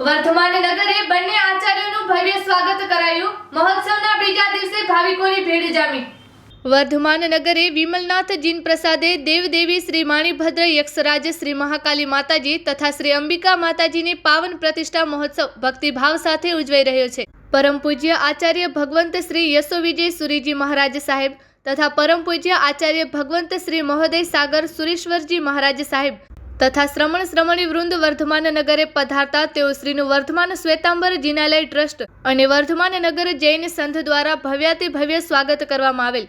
વર્ધમાન નગરે બંને આચાર્યોનું ભવ્ય સ્વાગત કરાયું. મહોત્સવના બીજા દિવસે ભાવિકોની ભીડ જામી. વર્ધમાન નગરે વિમલનાથ જીન પ્રસાદે દેવદેવી શ્રી માણીભદ્ર યક્ષરાજ, શ્રી મહાકાલી માતાજી તથા શ્રી અંબિકા માતાજીની પાવન પ્રતિષ્ઠા મહોત્સવ ભક્તિભાવ સાથે ઉજવાઈ રહ્યો છે. પરમ પૂજ્ય આચાર્ય ભગવંત શ્રી યશો વિજય સુરીજી મહારાજ સાહેબ તથા પરમ પૂજ્ય આચાર્ય ભગવંત શ્રી મહોદય સાગર સુરેશ્વરજી મહારાજ સાહેબ તથા શ્રમણ શ્રમણી વૃંદ વર્ધમાન નગરે પધારતા તેઓ શ્રીનું વર્ધમાન શ્વેતાંબર જિનાલય ટ્રસ્ટ અને વર્ધમાન નગર જૈન સંઘ દ્વારા ભવ્યાતિ ભવ્ય સ્વાગત કરવામાં આવેલ.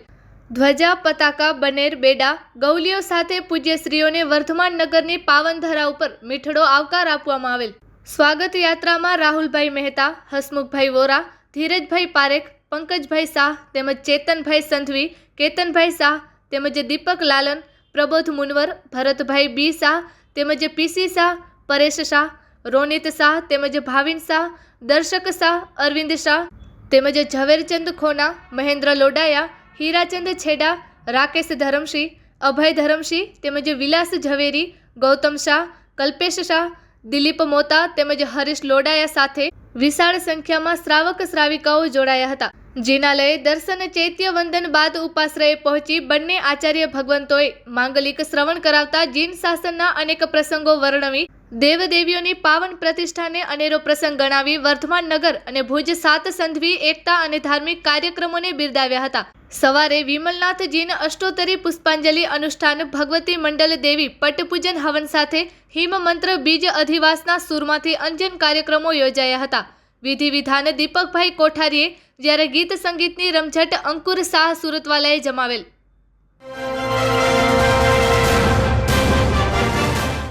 ધ્વજા, પતાકા, બનેર, બેડા, ગૌલીઓ સાથે પૂજ્ય શ્રીઓને વર્ધમાન નગરની પાવનધરા ઉપર મીઠડો આવકાર આપવામાં આવેલ. સ્વાગત યાત્રામાં રાહુલભાઈ મહેતા, હસમુખભાઈ વોરા, ધીરજભાઈ પારેખ, પંકજભાઈ શાહ, તેમજ ચેતનભાઈ સંધવી, કેતનભાઈ શાહ, તેમજ દીપક લાલન, પ્રબોધ મુનવર, ભરતભાઈ બી શાહ તેમજ પીસી શાહ, પરેશ શાહ, રોનિત શાહ, તેમજ ભાવિન શાહ, દર્શક શાહ, અરવિંદ શાહ, તેમજ ઝવેરચંદ ખોના, મહેન્દ્ર લોડાયા, હીરાચંદ છેડા, રાકેશ ધરમસિંહ, અભય ધરમસિંહ, તેમજ વિલાસ ઝવેરી, ગૌતમ શાહ, કલ્પેશ શાહ, દિલીપ મોતા તેમજ હરીશ લોડાયા સાથે વિશાળ સંખ્યામાં શ્રાવક શ્રાવિકાઓ જોડાયા હતા. જિનાલયે દર્શન ચૈત્ય વંદન બાદ ઉપાશ્રયે પહોંચી બંને આચાર્ય ભગવંતોએ માંગલિક શ્રવણ કરાવતા જીન શાસનના અનેક પ્રસંગો વર્ણવી દેવદેવીઓની પાવન પ્રતિષ્ઠાને અનેરો પ્રસંગ ગણાવી વર્ધમાન નગર અને ભુજ સાત સંધવી, એકતા અને ધાર્મિક કાર્યક્રમોને બિરદાવ્યા હતા. સવારે વિમલનાથ જીન અષ્ટોત્તરી પુષ્પાંજલિ અનુષ્ઠાન ભગવતી મંડલ દેવી પટપૂજન હવન સાથે હિમ મંત્ર બીજ અધિવાસના સુરમાંથી અંજન કાર્યક્રમો યોજાયા હતા. વિધિ વિધાન દીપકભાઈ કોઠારીએ જ્યારે ગીત સંગીતની રમઝટ અંકુર શાહ સુરતવાલાએ જમાવેલ.